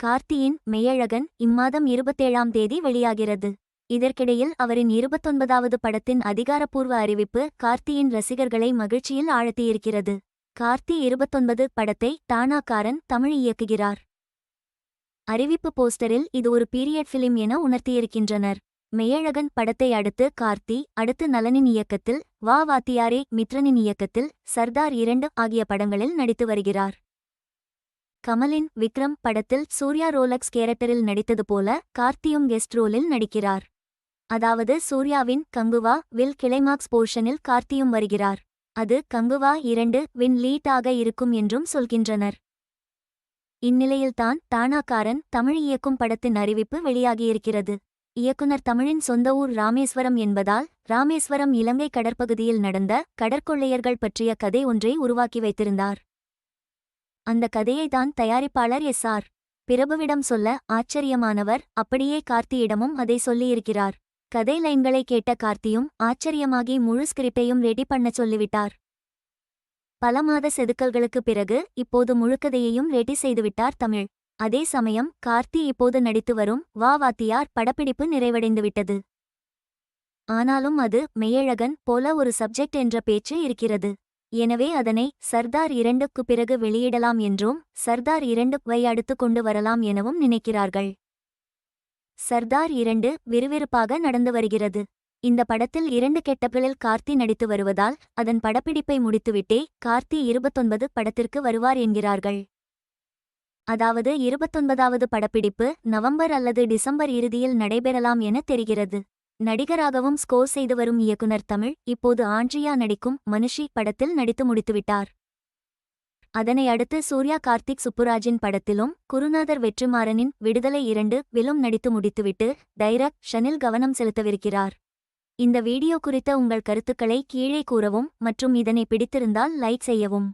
கார்த்தியின் மெய்யழகன் இம்மாதம் இருபத்தேழாம் தேதி வெளியாகிறது. இதற்கிடையில் அவரின் இருபத்தொன்பதாவது படத்தின் அதிகாரப்பூர்வ அறிவிப்பு கார்த்தியின் ரசிகர்களை மகிழ்ச்சியில் ஆழ்த்தியிருக்கிறது. கார்த்தி இருபத்தொன்பது படத்தை தானாக்காரன் தமிழ் இயக்குகிறார். அறிவிப்பு போஸ்டரில் இது ஒரு பீரியட் ஃபிலிம் என உணர்த்தியிருக்கின்றனர். மெய்யழகன் படத்தை அடுத்து கார்த்தி அடுத்து நலனின் இயக்கத்தில் வா வாத்தியாரே மித்ரனின் இயக்கத்தில் சர்தார் இரண்டு ஆகிய படங்களில் நடித்து வருகிறார். கமலின் விக்ரம் படத்தில் சூர்யா ரோலக்ஸ் கேரக்டரில் நடித்தது போல கார்த்தியும் கெஸ்ட் ரோலில் நடிக்கிறார். அதாவது சூர்யாவின் கங்குவா வில் கிளைமாக்ஸ் போர்ஷனில் கார்த்தியும் வருகிறார். அது கங்குவா இரண்டு வின் லீட் ஆக இருக்கும் என்றும் சொல்கின்றனர். இந்நிலையில்தான் தானாக்காரன் தமிழ் இயக்கும் படத்தின் அறிவிப்பு வெளியாகியிருக்கிறது. இயக்குனர் தமிழின் சொந்த ஊர் ராமேஸ்வரம் என்பதால் ராமேஸ்வரம் இலங்கை கடற்பகுதியில் நடந்த கடற்கொள்ளையர்கள் பற்றிய கதை ஒன்றை உருவாக்கி வைத்திருந்தார். அந்த கதையைதான் தயாரிப்பாளர் எஸ். ஆர். பிரபுவிடம் சொல்ல ஆச்சரியமானவர். அப்படியே கார்த்தியிடமும் அதை சொல்லியிருக்கிறார். கதை லைன்களை கேட்ட கார்த்தியும் ஆச்சரியமாகி முழு ஸ்கிரிப்டையும் ரெடி பண்ணச் சொல்லிவிட்டார். பல மாத செதுக்கல்களுக்குப் பிறகு இப்போது முழுக்கதையையும் ரெடி செய்துவிட்டார் தமிழ். அதே சமயம் கார்த்தி இப்போது நடித்து வரும் வா வாத்தியார் படப்பிடிப்பு நிறைவடைந்துவிட்டது. ஆனாலும் அது மெய்யழகன் போல ஒரு சப்ஜெக்ட் என்ற பேச்சு இருக்கிறது. எனவே அதனை சர்தார் இரண்டுக்கு பிறகு வெளியிடலாம் என்றும் சர்தார் இரண்டு வை அடுத்து கொண்டு வரலாம் எனவும் நினைக்கிறார்கள். சர்தார் இரண்டு விறுவிறுப்பாக நடந்து வருகிறது. இந்த படத்தில் இரண்டு கெட்டப்பிளில் கார்த்தி நடித்து வருவதால் அதன் படப்பிடிப்பை முடித்துவிட்டே கார்த்தி இருபத்தொன்பது படத்திற்கு வருவார் என்கிறார்கள். அதாவது இருபத்தொன்பதாவது படப்பிடிப்பு நவம்பர் அல்லது டிசம்பர் இறுதியில் நடைபெறலாம் என தெரிகிறது. நடிகராகவும் ஸ்கோர் செய்து வரும் இயக்குனர் தமிழ் இப்போது ஆண்ட்ரியா நடிக்கும் மனுஷி படத்தில் நடித்து முடித்துவிட்டார். அதனை அடுத்து சூர்யா கார்த்திக் சுப்புராஜின் படத்திலும் குருநாதர் வெற்றிமாறனின் விடுதலை இரண்டு விலும் நடித்து முடித்துவிட்டு டைரக்ட் ஷனில் கவனம் செலுத்தவிருக்கிறார். இந்த வீடியோ குறித்த உங்கள் கருத்துக்களை கீழே கூறவும் மற்றும் இதனை பிடித்திருந்தால் லைக் செய்யவும்.